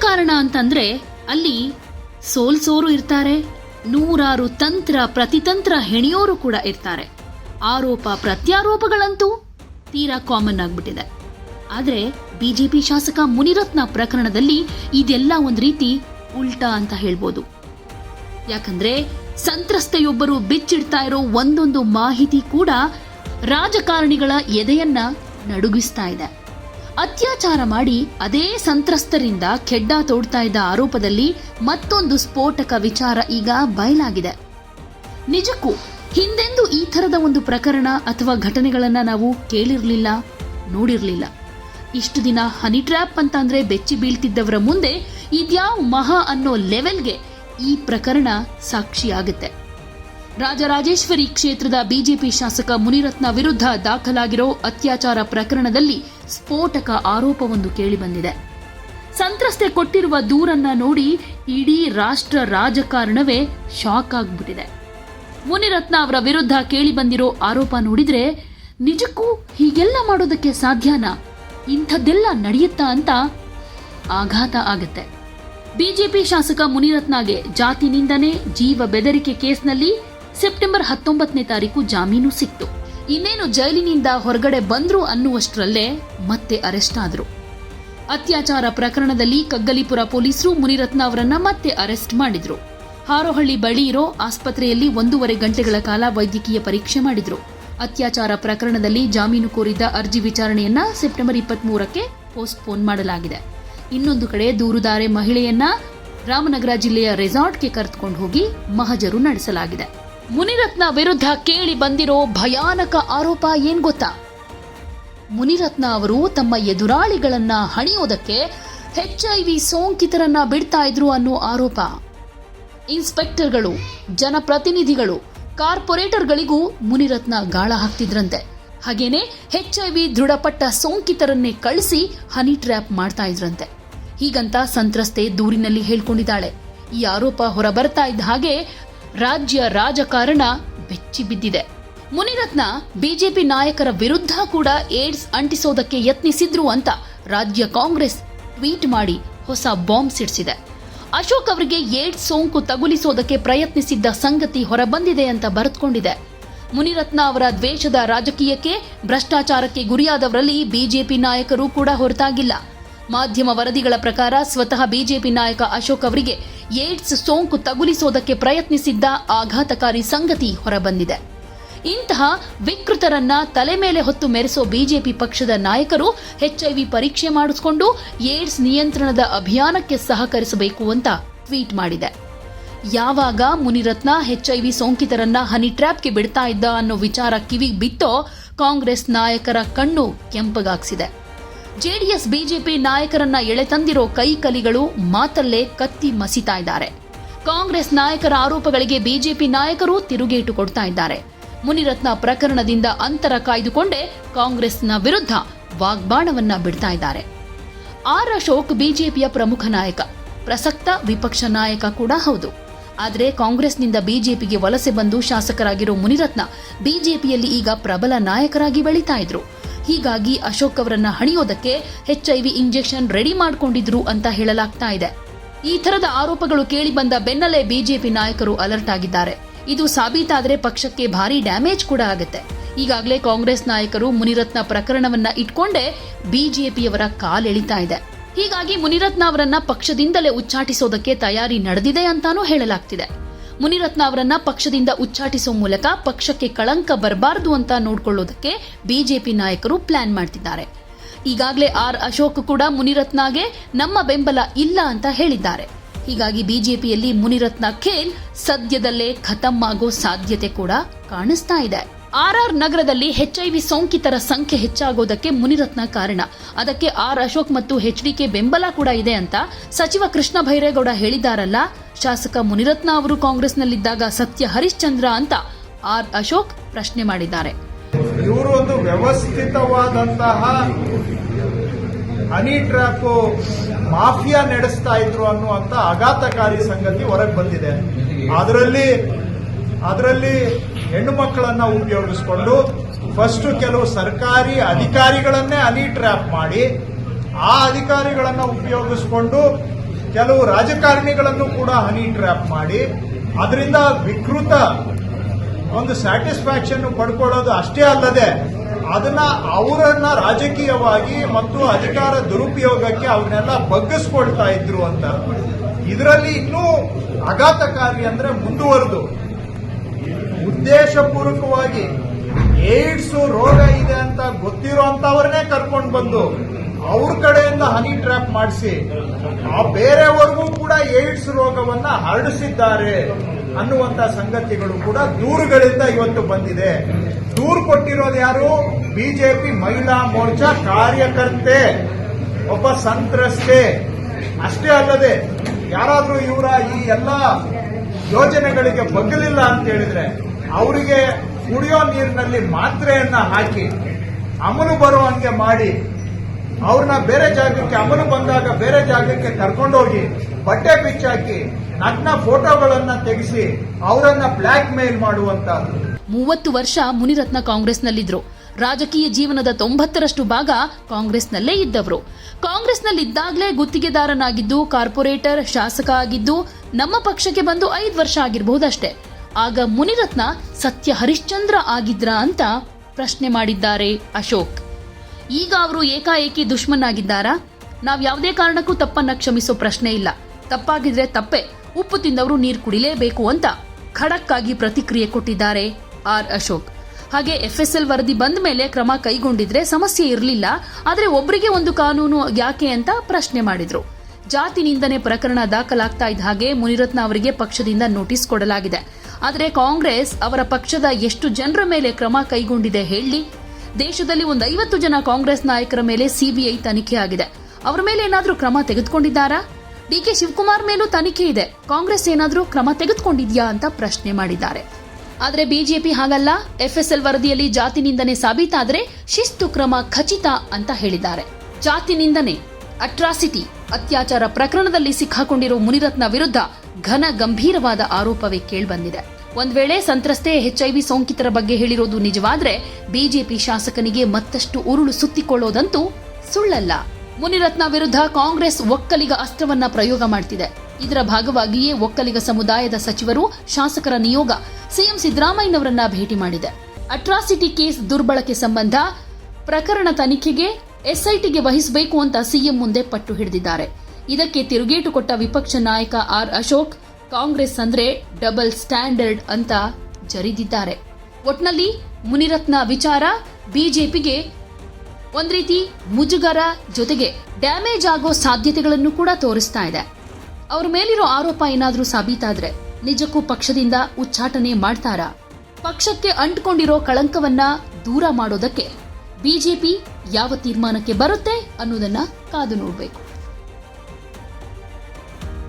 ರಾಜಕಾರಣ ಅಂತಂದ್ರೆ ಅಲ್ಲಿ ಸೋಲ್ಸೋರು ಇರ್ತಾರೆ, ನೂರಾರು ತಂತ್ರ ಪ್ರತಿತಂತ್ರ ಹೆಣಿಯೋರು ಕೂಡ ಇರ್ತಾರೆ. ಆರೋಪ ಪ್ರತ್ಯಾರೋಪಗಳಂತೂ ತೀರಾ ಕಾಮನ್ ಆಗ್ಬಿಟ್ಟಿದೆ. ಆದರೆ ಬಿಜೆಪಿ ಶಾಸಕ ಮುನಿರತ್ನ ಪ್ರಕರಣದಲ್ಲಿ ಇದೆಲ್ಲ ಒಂದು ರೀತಿ ಉಲ್ಟಾ ಅಂತ ಹೇಳ್ಬೋದು. ಯಾಕಂದ್ರೆ ಸಂತ್ರಸ್ತೆಯೊಬ್ಬರು ಬಿಚ್ಚಿಡ್ತಾ ಇರೋ ಒಂದೊಂದು ಮಾಹಿತಿ ಕೂಡ ರಾಜಕಾರಣಿಗಳ ಎದೆಯನ್ನ ನಡುಗಿಸ್ತಾ ಇದೆ. ಅತ್ಯಾಚಾರ ಮಾಡಿ ಅದೇ ಸಂತ್ರಸ್ತರಿಂದ ಖೆಡ್ಡ ತೋಡ್ತಾ ಇದ್ದ ಆರೋಪದಲ್ಲಿ ಮತ್ತೊಂದು ಸ್ಫೋಟಕ ವಿಚಾರ ಈಗ ಬಯಲಾಗಿದೆ. ನಿಜಕ್ಕೂ ಹಿಂದೆಂದೂ ಈ ಥರದ ಒಂದು ಪ್ರಕರಣ ಅಥವಾ ಘಟನೆಗಳನ್ನ ನಾವು ಕೇಳಿರ್ಲಿಲ್ಲ, ನೋಡಿರಲಿಲ್ಲ. ಇಷ್ಟು ದಿನ ಹನಿ ಟ್ರ್ಯಾಪ್ ಅಂತಂದ್ರೆ ಬೆಚ್ಚಿ ಬೀಳ್ತಿದ್ದವರ ಮುಂದೆ ಇದ್ಯಾವ ಮಹಾ ಅನ್ನೋ ಲೆವೆಲ್ಗೆ ಈ ಪ್ರಕರಣ ಸಾಕ್ಷಿಯಾಗುತ್ತೆ. ರಾಜರಾಜೇಶ್ವರಿ ಕ್ಷೇತ್ರದ ಬಿಜೆಪಿ ಶಾಸಕ ಮುನಿರತ್ನ ವಿರುದ್ಧ ದಾಖಲಾಗಿರೋ ಅತ್ಯಾಚಾರ ಪ್ರಕರಣದಲ್ಲಿ ಸ್ಫೋಟಕ ಆರೋಪವೊಂದು ಕೇಳಿಬಂದಿದೆ. ಸಂತ್ರಸ್ತೆ ಕೊಟ್ಟಿರುವ ದೂರನ್ನ ನೋಡಿ ಇಡೀ ರಾಷ್ಟ್ರ ರಾಜಕಾರಣವೇ ಶಾಕ್ ಆಗ್ಬಿಟ್ಟಿದೆ. ಮುನಿರತ್ನ ಅವರ ವಿರುದ್ಧ ಕೇಳಿಬಂದಿರೋ ಆರೋಪ ನೋಡಿದ್ರೆ ನಿಜಕ್ಕೂ ಹೀಗೆಲ್ಲ ಮಾಡೋದಕ್ಕೆ ಸಾಧ್ಯನಾ? ಇಂಥದ್ದೆಲ್ಲ ನಡೆಯುತ್ತಾ ಅಂತ ಆಘಾತ ಆಗುತ್ತೆ. ಬಿಜೆಪಿ ಶಾಸಕ ಮುನಿರತ್ನಗೆ ಜಾತಿ ನಿಂದನೆ ಜೀವ ಬೆದರಿಕೆ ಕೇಸ್ನಲ್ಲಿ ಸೆಪ್ಟೆಂಬರ್ ಹತ್ತೊಂಬತ್ತನೇ ತಾರೀಕು ಜಾಮೀನು ಸಿಕ್ತು. ಇನ್ನೇನು ಜೈಲಿನಿಂದ ಹೊರಗಡೆ ಬಂದ್ರು ಅನ್ನುವಷ್ಟರಲ್ಲೇ ಮತ್ತೆ ಅರೆಸ್ಟ್ ಆದರು. ಅತ್ಯಾಚಾರ ಪ್ರಕರಣದಲ್ಲಿ ಕಗ್ಗಲಿಪುರ ಪೊಲೀಸರು ಮುನಿರತ್ನ ಅವರನ್ನ ಮತ್ತೆ ಅರೆಸ್ಟ್ ಮಾಡಿದ್ರು. ಹಾರೋಹಳ್ಳಿ ಬಳಿ ಇರೋ ಆಸ್ಪತ್ರೆಯಲ್ಲಿ ಒಂದೂವರೆ ಗಂಟೆಗಳ ಕಾಲ ವೈದ್ಯಕೀಯ ಪರೀಕ್ಷೆ ಮಾಡಿದ್ರು. ಅತ್ಯಾಚಾರ ಪ್ರಕರಣದಲ್ಲಿ ಜಾಮೀನು ಕೋರಿದ್ದ ಅರ್ಜಿ ವಿಚಾರಣೆಯನ್ನ ಸೆಪ್ಟೆಂಬರ್ ಇಪ್ಪತ್ಮೂರಕ್ಕೆ ಪೋಸ್ಟ್ಪೋನ್ ಮಾಡಲಾಗಿದೆ. ಇನ್ನೊಂದು ಕಡೆ ದೂರುದಾರೆ ಮಹಿಳೆಯನ್ನ ರಾಮನಗರ ಜಿಲ್ಲೆಯ ರೆಸಾರ್ಟ್ಗೆ ಕರೆದುಕೊಂಡು ಹೋಗಿ ಮಹಜರು ನಡೆಸಲಾಗಿದೆ. ಮುನಿರತ್ನ ವಿರುದ್ಧ ಕೇಳಿ ಬಂದಿರೋ ಭಯಾನಕ ಆರೋಪ ಏನ್ ಗೊತ್ತಾ? ಮುನಿರತ್ನ ಅವರು ತಮ್ಮ ಎದುರಾಳಿಗಳನ್ನ ಹಣಿಯೋದಕ್ಕೆ ಹೆಚ್ ಐ ವಿ ಸೋಂಕಿತರನ್ನ ಬಿಡ್ತಾ ಇದ್ರು ಅನ್ನೋ ಆರೋಪ. ಇನ್ಸ್ಪೆಕ್ಟರ್ಗಳು, ಜನಪ್ರತಿನಿಧಿಗಳು, ಕಾರ್ಪೊರೇಟರ್ಗಳಿಗೂ ಮುನಿರತ್ನ ಗಾಳ ಹಾಕ್ತಿದ್ರಂತೆ. ಹಾಗೇನೆ ವಿ ದೃಢಪಟ್ಟ ಸೋಂಕಿತರನ್ನೇ ಕಳಿಸಿ ಹನಿ ಟ್ರ್ಯಾಪ್ ಮಾಡ್ತಾ ಇದ್ರಂತೆ. ಹೀಗಂತ ಸಂತ್ರಸ್ತೆ ದೂರಿನಲ್ಲಿ ಹೇಳ್ಕೊಂಡಿದ್ದಾಳೆ. ಈ ಆರೋಪ ಹೊರಬರ್ತಾ ಇದ್ದ ಹಾಗೆ ರಾಜ್ಯ ರಾಜಕಾರಣ ಬೆಚ್ಚಿ ಬಿದ್ದಿದೆ ಮುನಿರತ್ನ ಬಿಜೆಪಿ ನಾಯಕರ ವಿರುದ್ಧ ಕೂಡ ಏಡ್ಸ್ ಅಂಟಿಸೋದಕ್ಕೆ ಯತ್ನಿಸಿದ್ರು ಅಂತ ರಾಜ್ಯ ಕಾಂಗ್ರೆಸ್ ಟ್ವೀಟ್ ಮಾಡಿ ಹೊಸ ಬಾಂಬ್ ಸಿಡಿಸಿದೆ. ಅಶೋಕ್ ಅವರಿಗೆ ಏಡ್ಸ್ ಸೋಂಕು ತಗುಲಿಸೋದಕ್ಕೆ ಪ್ರಯತ್ನಿಸಿದ್ದ ಸಂಗತಿ ಹೊರಬಂದಿದೆ ಅಂತ ಬರೆದುಕೊಂಡಿದೆ. ಮುನಿರತ್ನ ಅವರ ದ್ವೇಷದ ರಾಜಕೀಯಕ್ಕೆ ಭ್ರಷ್ಟಾಚಾರಕ್ಕೆ ಗುರಿಯಾದವರಲ್ಲಿ ಬಿಜೆಪಿ ನಾಯಕರು ಕೂಡ ಹೊರತಾಗಿಲ್ಲ. ಮಾಧ್ಯಮ ವರದಿಗಳ ಪ್ರಕಾರ ಸ್ವತಃ ಬಿಜೆಪಿ ನಾಯಕ ಅಶೋಕ್ ಅವರಿಗೆ ಏಡ್ಸ್ ಸೋಂಕು ತಗುಲಿಸೋದಕ್ಕೆ ಪ್ರಯತ್ನಿಸಿದ್ದ ಆಘಾತಕಾರಿ ಸಂಗತಿ ಹೊರಬಂದಿದೆ. ಇಂತಹ ವಿಕೃತರನ್ನ ತಲೆ ಮೇಲೆ ಹೊತ್ತು ಮೆರೆಸೋ ಬಿಜೆಪಿ ಪಕ್ಷದ ನಾಯಕರು ಎಚ್ಐವಿ ಪರೀಕ್ಷೆ ಮಾಡಿಸಿಕೊಂಡು ಏಡ್ಸ್ ನಿಯಂತ್ರಣದ ಅಭಿಯಾನಕ್ಕೆ ಸಹಕರಿಸಬೇಕು ಅಂತ ಟ್ವೀಟ್ ಮಾಡಿದೆ. ಯಾವಾಗ ಮುನಿರತ್ನ ಎಚ್ಐವಿ ಸೋಂಕಿತರನ್ನ ಹನಿ ಟ್ರ್ಯಾಪ್ಗೆ ಬಿಡ್ತಾ ಇದ್ದ ಅನ್ನೋ ವಿಚಾರ ಕಿವಿಗೆ ಬಿತ್ತೋ ಕಾಂಗ್ರೆಸ್ ನಾಯಕರ ಕಣ್ಣು ಕೆಂಪಗಾಗ್ಸಿದೆ. ಜೆಡಿಎಸ್ ಬಿಜೆಪಿ ನಾಯಕರನ್ನ ಎಳೆತಂದಿರೋ ಕೈಕಲಿಗಳು ಮಾತಲ್ಲೇ ಕತ್ತಿ ಮಸಿತಾ ಇದ್ದಾರೆ. ಕಾಂಗ್ರೆಸ್ ನಾಯಕರ ಆರೋಪಗಳಿಗೆ ಬಿಜೆಪಿ ನಾಯಕರು ತಿರುಗೇಟು ಕೊಡ್ತಾ ಇದ್ದಾರೆ. ಮುನಿರತ್ನ ಪ್ರಕರಣದಿಂದ ಅಂತರ ಕಾಯ್ದುಕೊಂಡೇ ಕಾಂಗ್ರೆಸ್ನ ವಿರುದ್ಧ ವಾಗ್ಬಾಣವನ್ನ ಬಿಡ್ತಾ ಇದ್ದಾರೆ. ಆರ್ ಅಶೋಕ್ ಬಿಜೆಪಿಯ ಪ್ರಮುಖ ನಾಯಕ, ಪ್ರಸಕ್ತ ವಿಪಕ್ಷ ನಾಯಕ ಕೂಡ ಹೌದು. ಆದರೆ ಕಾಂಗ್ರೆಸ್ನಿಂದ ಬಿಜೆಪಿಗೆ ವಲಸೆ ಬಂದು ಶಾಸಕರಾಗಿರೋ ಮುನಿರತ್ನ ಬಿಜೆಪಿಯಲ್ಲಿ ಈಗ ಪ್ರಬಲ ನಾಯಕರಾಗಿ ಬೆಳೀತಾ ಇದ್ರು. ಹೀಗಾಗಿ ಅಶೋಕ್ ಅವರನ್ನ ಹಣಿಯೋದಕ್ಕೆ H I V injection ready ಮಾಡ್ಕೊಂಡಿದ್ರು ಅಂತ ಹೇಳಲಾಗ್ತಾ ಇದೆ. ಈ ತರದ ಆರೋಪಗಳು ಕೇಳಿ ಬಂದ ಬೆನ್ನಲ್ಲೇ ಬಿಜೆಪಿ ನಾಯಕರು ಅಲರ್ಟ್ ಆಗಿದ್ದಾರೆ. ಇದು ಸಾಬೀತಾದ್ರೆ ಪಕ್ಷಕ್ಕೆ ಭಾರಿ ಡ್ಯಾಮೇಜ್ ಕೂಡ ಆಗುತ್ತೆ. ಈಗಾಗಲೇ ಕಾಂಗ್ರೆಸ್ ನಾಯಕರು ಮುನಿರತ್ನ ಪ್ರಕರಣವನ್ನ ಇಟ್ಕೊಂಡೇ ಬಿಜೆಪಿಯವರ ಕಾಲೆಳಿತಾ ಇದೆ. ಹೀಗಾಗಿ ಮುನಿರತ್ನ ಅವರನ್ನ ಪಕ್ಷದಿಂದಲೇ ಉಚ್ಚಾಟಿಸೋದಕ್ಕೆ ತಯಾರಿ ನಡೆದಿದೆ ಅಂತಾನೂ ಹೇಳಲಾಗ್ತಿದೆ. ಮುನಿರತ್ನ ಅವರನ್ನ ಪಕ್ಷದಿಂದ ಉಚ್ಚಾಟಿಸುವ ಮೂಲಕ ಪಕ್ಷಕ್ಕೆ ಕಳಂಕ ಬರಬಾರದು ಅಂತ ನೋಡಿಕೊಳ್ಳೋದಕ್ಕೆ ಬಿಜೆಪಿ ನಾಯಕರು ಪ್ಲಾನ್ ಮಾಡ್ತಿದ್ದಾರೆ. ಈಗಾಗಲೇ ಆರ್ ಅಶೋಕ್ ಕೂಡ ಮುನಿರತ್ನಗೆ ನಮ್ಮ ಬೆಂಬಲ ಇಲ್ಲ ಅಂತ ಹೇಳಿದ್ದಾರೆ. ಹೀಗಾಗಿ ಬಿಜೆಪಿಯಲ್ಲಿ ಮುನಿರತ್ನ ಖೇಲ್ ಸದ್ಯದಲ್ಲೇ ಖತಮ್ ಆಗೋ ಸಾಧ್ಯತೆ ಕೂಡ ಕಾಣಿಸ್ತಾ ಇದೆ. ಆರ್ಆರ್ ನಗರದಲ್ಲಿ ಎಚ್ಐವಿ ಸೋಂಕಿತರ ಸಂಖ್ಯೆ ಹೆಚ್ಚಾಗೋದಕ್ಕೆ ಮುನಿರತ್ನ ಕಾರಣ. ಅದಕ್ಕೆ ಆರ್ ಅಶೋಕ್ ಮತ್ತು ಎಚ್ಡಿಕೆ ಬೆಂಬಲ ಕೂಡ ಇದೆ ಅಂತ ಸಚಿವ ಕೃಷ್ಣ ಭೈರೇಗೌಡ ಹೇಳಿದ್ದಾರಲ್ಲ. ಶಾಸಕ ಮುನಿರತ್ನ ಅವರು ಕಾಂಗ್ರೆಸ್ನಲ್ಲಿದ್ದಾಗ ಸತ್ಯ ಹರಿಶ್ಚಂದ್ರ ಅಂತ ಆರ್ ಅಶೋಕ್ ಪ್ರಶ್ನೆ ಮಾಡಿದ್ದಾರೆ. ಇವರು ಒಂದು ವ್ಯವಸ್ಥಿತವಾದಂತಹ ಹನಿ ಟ್ರ್ಯಾಪ್ ಮಾಫಿಯಾ ನಡೆಸ್ತಾ ಇದ್ರು ಅನ್ನುವಂತ ಆಘಾತಕಾರಿ ಸಂಗತಿ ಹೊರಗೆ ಬಂದಿದೆ. ಅದರಲ್ಲಿ ಅದರಲ್ಲಿ ಹೆಣ್ಣು ಮಕ್ಕಳನ್ನ ಉಪಯೋಗಿಸ್ಕೊಂಡು ಫಸ್ಟ್ ಕೆಲವು ಸರ್ಕಾರಿ ಅಧಿಕಾರಿಗಳನ್ನೇ ಅನಿ ಟ್ರ್ಯಾಪ್ ಮಾಡಿ, ಆ ಅಧಿಕಾರಿಗಳನ್ನ ಉಪಯೋಗಿಸ್ಕೊಂಡು ಕೆಲವು ರಾಜಕಾರಣಿಗಳನ್ನು ಕೂಡ ಹನಿ ಟ್ರ್ಯಾಪ್ ಮಾಡಿ, ಅದರಿಂದ ವಿಕೃತ ಒಂದು ಸ್ಯಾಟಿಸ್ಫ್ಯಾಕ್ಷನ್ ಪಡ್ಕೊಳ್ಳೋದು ಅಷ್ಟೇ ಅಲ್ಲದೆ ಅದನ್ನ ಅವರನ್ನ ರಾಜಕೀಯವಾಗಿ ಮತ್ತು ಅಧಿಕಾರ ದುರುಪಯೋಗಕ್ಕೆ ಅವನ್ನೆಲ್ಲ ಬಗ್ಗಿಸ್ಕೊಳ್ತಾ ಇದ್ರು ಅಂತ. ಇದರಲ್ಲಿ ಇನ್ನೂ ಆಘಾತಕಾರಿ ಅಂದ್ರೆ ಮುಂದುವರೆದು. ಉದ್ದೇಶಪೂರ್ವಕವಾಗಿ ಏಡ್ಸ್ ರೋಗ ಇದೆ ಅಂತ ಗೊತ್ತಿರೋ ಅಂತವ್ರನ್ನೇ ಕರ್ಕೊಂಡು ಬಂದು ಅವ್ರ ಕಡೆಯಿಂದ ಹನಿ ಟ್ರ್ಯಾಪ್ ಮಾಡಿಸಿ, ಆ ಬೇರೆಯವರೆಗೂ ಕೂಡ ಏಡ್ಸ್ ರೋಗವನ್ನ ಹರಡಿಸಿದ್ದಾರೆ ಅನ್ನುವಂತ ಸಂಗತಿಗಳು ಕೂಡ ದೂರುಗಳಿಂದ ಇವತ್ತು ಬಂದಿದೆ. ದೂರು ಕೊಟ್ಟಿರೋದು ಯಾರು? ಬಿಜೆಪಿ ಮಹಿಳಾ ಮೋರ್ಚಾ ಕಾರ್ಯಕರ್ತೆ. ಒಬ್ಬ ಸಂತ್ರಸ್ತೆ. ಅಷ್ಟೇ ಅಲ್ಲದೆ ಯಾರಾದ್ರೂ ಇವರ ಈ ಎಲ್ಲ ಯೋಜನೆಗಳಿಗೆ ಬಗ್ಗಲಿಲ್ಲ ಅಂತ ಹೇಳಿದ್ರೆ ಅವರಿಗೆ ಕುಡಿಯೋ ನೀರಿನಲ್ಲಿ ಮಾತ್ರೆಯನ್ನ ಹಾಕಿ ಅಮಲು ಬರುವಂಗೆ ಮಾಡಿ ಅವ್ರನ್ನ ಬೇರೆ ಜಾಗಕ್ಕೆ, ಅಮಲು ಬಂದಾಗ ಬೇರೆ ಜಾಗಕ್ಕೆ ಕರ್ಕೊಂಡೋಗಿ ಬಟ್ಟೆ ಬಿಚ್ಚಾಕಿ ನಗ್ನ ಫೋಟೋಗಳನ್ನ ತೆಗೆಸಿ ಅವರನ್ನ ಬ್ಲಾಕ್ ಮೇಲ್ ಮಾಡುವಂತಹದ್ದು. ಮೂವತ್ತು ವರ್ಷ ಮುನಿರತ್ನ ಕಾಂಗ್ರೆಸ್ನಲ್ಲಿದ್ರು. ರಾಜಕೀಯ ಜೀವನದ ತೊಂಬತ್ತರಷ್ಟು ಭಾಗ ಕಾಂಗ್ರೆಸ್ನಲ್ಲೇ ಇದ್ದವರು. ಕಾಂಗ್ರೆಸ್ನಲ್ಲಿದ್ದಾಗಲೇ ಗುತ್ತಿಗೆದಾರನಾಗಿದ್ದು, ಕಾರ್ಪೊರೇಟರ್, ಶಾಸಕ ಆಗಿದ್ದು, ನಮ್ಮ ಪಕ್ಷಕ್ಕೆ ಬಂದು ಐದು ವರ್ಷ ಆಗಿರಬಹುದಷ್ಟೇ. ಆಗ ಮುನಿರತ್ನ ಸತ್ಯ ಹರಿಶ್ಚಂದ್ರ ಆಗಿದ್ರಾ ಅಂತ ಪ್ರಶ್ನೆ ಮಾಡಿದ್ದಾರೆ ಅಶೋಕ್. ಈಗ ಅವರು ಏಕಾಏಕಿ ದುಶ್ಮನಾಗಿದ್ದಾರಾ ನಾವು ಯಾವುದೇ ಕಾರಣಕ್ಕೂ ತಪ್ಪನ್ನ ಕ್ಷಮಿಸೋ ಪ್ರಶ್ನೆ ಇಲ್ಲ. ತಪ್ಪಾಗಿದ್ರೆ ತಪ್ಪೆ. ಉಪ್ಪು ತಿಂದವರು ನೀರು ಕುಡಿಲೇಬೇಕು ಅಂತ ಖಡಕ್ ಪ್ರತಿಕ್ರಿಯೆ ಕೊಟ್ಟಿದ್ದಾರೆ ಆರ್ ಅಶೋಕ್. ಹಾಗೆ ಎಫ್ ಎಸ್ ಎಲ್ ವರದಿ ಬಂದ ಮೇಲೆ ಕ್ರಮ ಕೈಗೊಂಡಿದ್ರೆ ಸಮಸ್ಯೆ ಇರಲಿಲ್ಲ. ಆದರೆ ಒಬ್ಬರಿಗೆ ಒಂದು ಕಾನೂನು ಯಾಕೆ ಅಂತ ಪ್ರಶ್ನೆ ಮಾಡಿದ್ರು. ಜಾತಿ ನಿಂದನೆ ಪ್ರಕರಣ ದಾಖಲಾಗ್ತಾ ಇದ್ದ ಹಾಗೆ ಮುನಿರತ್ನ ಅವರಿಗೆ ಪಕ್ಷದಿಂದ ನೋಟಿಸ್ ಕೊಡಲಾಗಿದೆ. ಆದರೆ ಕಾಂಗ್ರೆಸ್ ಅವರ ಪಕ್ಷದ ಎಷ್ಟು ಜನರ ಮೇಲೆ ಕ್ರಮ ಕೈಗೊಂಡಿದೆ ಹೇಳಿ. ದೇಶದಲ್ಲಿ ಒಂದು ಐವತ್ತು ಜನ ಕಾಂಗ್ರೆಸ್ ನಾಯಕರ ಮೇಲೆ ಸಿಬಿಐ ತನಿಖೆ ಆಗಿದೆ. ಅವರ ಮೇಲೆ ಏನಾದರೂ ಕ್ರಮ ತೆಗೆದುಕೊಂಡಿದ್ದಾರಾ? ಡಿಕೆ ಶಿವಕುಮಾರ್ ಮೇಲೂ ತನಿಖೆ ಇದೆ. ಕಾಂಗ್ರೆಸ್ ಏನಾದರೂ ಕ್ರಮ ತೆಗೆದುಕೊಂಡಿದ್ಯಾ ಅಂತ ಪ್ರಶ್ನೆ ಮಾಡಿದ್ದಾರೆ. ಆದರೆ ಬಿಜೆಪಿ ಹಾಗಲ್ಲ. ಎಫ್ಎಸ್ಎಲ್ ವರದಿಯಲ್ಲಿ ಜಾತಿ ನಿಂದನೆ ಸಾಬೀತಾದರೆ ಶಿಸ್ತು ಕ್ರಮ ಖಚಿತ ಅಂತ ಹೇಳಿದ್ದಾರೆ. ಜಾತಿ ನಿಂದನೆ, ಅಟ್ರಾಸಿಟಿ, ಅತ್ಯಾಚಾರ ಪ್ರಕರಣದಲ್ಲಿ ಸಿಕ್ಕಾಕೊಂಡಿರುವ ಮುನಿರತ್ನ ವಿರುದ್ಧ ಘನ ಗಂಭೀರವಾದ ಆರೋಪವೇ ಕೇಳಿಬಂದಿದೆ. ಒಂದ್ ವೇಳೆ ಸಂತ್ರಸ್ತೆ ಎಚ್ಐವಿ ಸೋಂಕಿತರ ಬಗ್ಗೆ ಹೇಳಿರೋದು ನಿಜವಾದ್ರೆ ಬಿಜೆಪಿ ಶಾಸಕನಿಗೆ ಮತ್ತಷ್ಟು ಉರುಳು ಸುತ್ತಿಕೊಳ್ಳೋದಂತೂ ಸುಳ್ಳಲ್ಲ. ಮುನಿರತ್ನ ವಿರುದ್ಧ ಕಾಂಗ್ರೆಸ್ ಒಕ್ಕಲಿಗ ಅಸ್ತ್ರವನ್ನ ಪ್ರಯೋಗ ಮಾಡ್ತಿದೆ. ಇದರ ಭಾಗವಾಗಿಯೇ ಒಕ್ಕಲಿಗ ಸಮುದಾಯದ ಸಚಿವರು ಶಾಸಕರ ನಿಯೋಗ ಸಿಎಂ ಸಿದ್ದರಾಮಯ್ಯನವರನ್ನ ಭೇಟಿ ಮಾಡಿದೆ. ಅಟ್ರಾಸಿಟಿ ಕೇಸ್ ದುರ್ಬಳಕೆ ಸಂಬಂಧ ಪ್ರಕರಣ ತನಿಖೆಗೆ ಎಸ್ಐಟಿಗೆ ವಹಿಸಬೇಕು ಅಂತ ಸಿಎಂ ಮುಂದೆ ಪಟ್ಟು ಹಿಡಿದಿದ್ದಾರೆ. ಇದಕ್ಕೆ ತಿರುಗೇಟು ಕೊಟ್ಟ ವಿಪಕ್ಷ ನಾಯಕ ಆರ್ ಅಶೋಕ್, ಕಾಂಗ್ರೆಸ್ ಅಂದ್ರೆ ಡಬಲ್ ಸ್ಟ್ಯಾಂಡರ್ಡ್ ಅಂತ ಜರಿದಿದ್ದಾರೆ. ಒಟ್ನಲ್ಲಿ ಮುನಿರತ್ನ ವಿಚಾರ ಬಿಜೆಪಿಗೆ ಒಂದ್ ರೀತಿ ಮುಜುಗರ ಜೊತೆಗೆ ಡ್ಯಾಮೇಜ್ ಆಗೋ ಸಾಧ್ಯತೆಗಳನ್ನು ಕೂಡ ತೋರಿಸ್ತಾ ಇದೆ. ಅವ್ರ ಮೇಲಿರೋ ಆರೋಪ ಏನಾದ್ರೂ ಸಾಬೀತಾದ್ರೆ ನಿಜಕ್ಕೂ ಪಕ್ಷದಿಂದ ಉಚ್ಚಾಟನೆ ಮಾಡ್ತಾರಾ? ಪಕ್ಷಕ್ಕೆ ಅಂಟ್ಕೊಂಡಿರೋ ಕಳಂಕವನ್ನ ದೂರ ಮಾಡೋದಕ್ಕೆ ಬಿಜೆಪಿ ಯಾವ ತೀರ್ಮಾನಕ್ಕೆ ಬರುತ್ತೆ ಅನ್ನೋದನ್ನ ಕಾದು ನೋಡಬೇಕು.